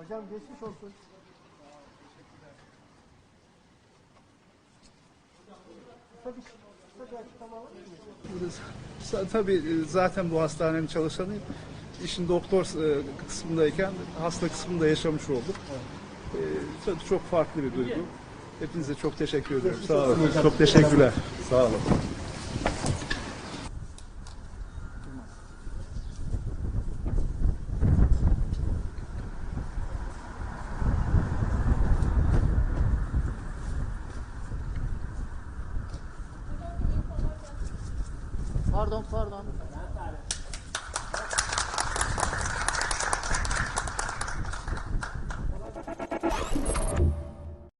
Hocam geçmiş olsun. Tabii e, zaten bu hastanenin çalışanıyım. İşin doktor e, kısmındayken hasta kısmında yaşamış olduk. E, Çok, çok farklı bir duygu. Hepinize çok teşekkür ediyorum. Sağ olun. Çok teşekkürler. Sağ olun. Pardon pardon.